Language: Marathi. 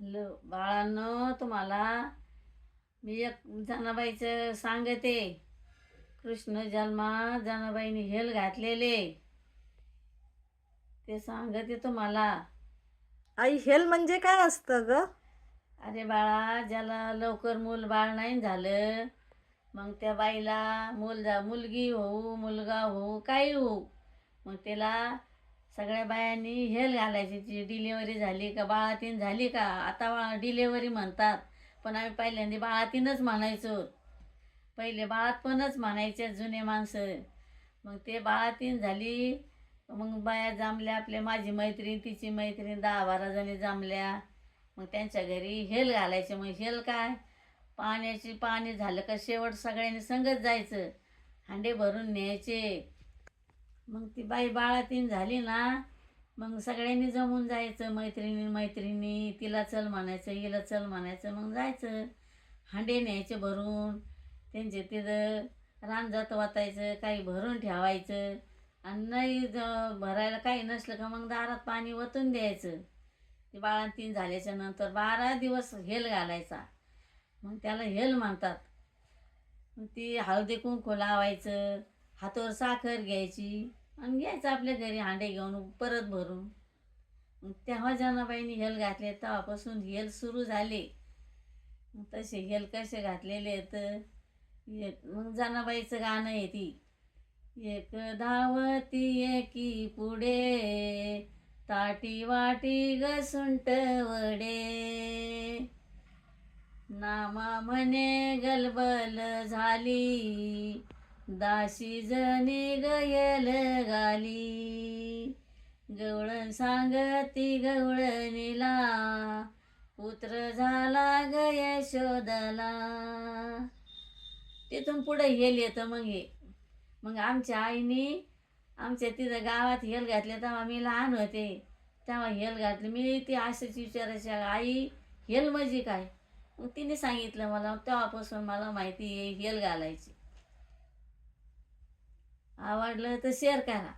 हॅलो बाळांनो तुम्हाला मी एक जनाबाईचं सांगते. कृष्ण जन्मात जनाबाईने हेल घातलेले. ते सांगते तुम्हाला. आई हेल म्हणजे काय असतं ग? अरे बाळा ज्याला लवकर मूल बाळ नाही झालं मग त्या बाईला मूल जा मुलगी होऊ मुलगा होऊ काही होऊ मग त्याला सगळ्या बायांनी हेल घालायची. जी डिलेवरी झाली का बाळातीन झाली का? आता डिलेवरी म्हणतात. पण आम्ही पहिल्यांदा बाळातीनच म्हणायचो. पहिले बाळातपणच म्हणायचे जुने माणसं. मग ते बाळातीन झाली मग बाया जमल्या आपल्या माझी मैत्रीण तिची मैत्रीण दहा बारा जणी जमल्या. मग त्यांच्या घरी हेल घालायचे. मग हेल काय? पाण्याची पाणी झालं का शेवट सगळ्यांनी संगत जायचं. हांडे भरून न्यायचे. मग ती बाई बाळातीन झाली ना मग सगळ्यांनी जमून जायचं मैत्रिणी मैत्रिणी तिला चल म्हणायचं हिला चल म्हणायचं मग जायचं. हांडे न्यायचे भरून त्यांचे तिथं रांजात वाचायचं काही भरून ठेवायचं. आणि नाही ज- भरायला काही नसलं का मग दारात पाणी ओतून द्यायचं. ते बाळातीन झाल्याच्यानंतर बारा दिवस हेल घालायचा. मग त्याला हेल म्हणतात. मग ती हळदी कुंकू लावायचं. हातावर साखर घ्यायची आणि घ्यायचं आपल्या घरी हांडे घेऊन परत भरून. मग तेव्हा जनाबाईनी हेल घातले तेव्हापासून हेल सुरू झाले. तसे हेल कसे घातलेले आहेत? एक मग जनाबाईचं गाणं आहे ती. एक धावती एकी पुढे ताटी वाटी गसुंट वडे. नामा म्हणे गलबल झाली. दाशी जणी गयल गाली. गवळण सांगती गवळणीला. पुत्र झाला ग यशोदला तिथून पुढे हेल येतं मग हे. मग आमच्या आईने आमच्या तिथं गावात हेल घातले तेव्हा मी लहान होते. तेव्हा हेल घातले. मी ती असंच विचारायची आई हेल म्हणजे काय? मग तिने सांगितलं मला तेव्हापासून मला माहिती आहे हेल घालायची. आवडलं तर शेअर करा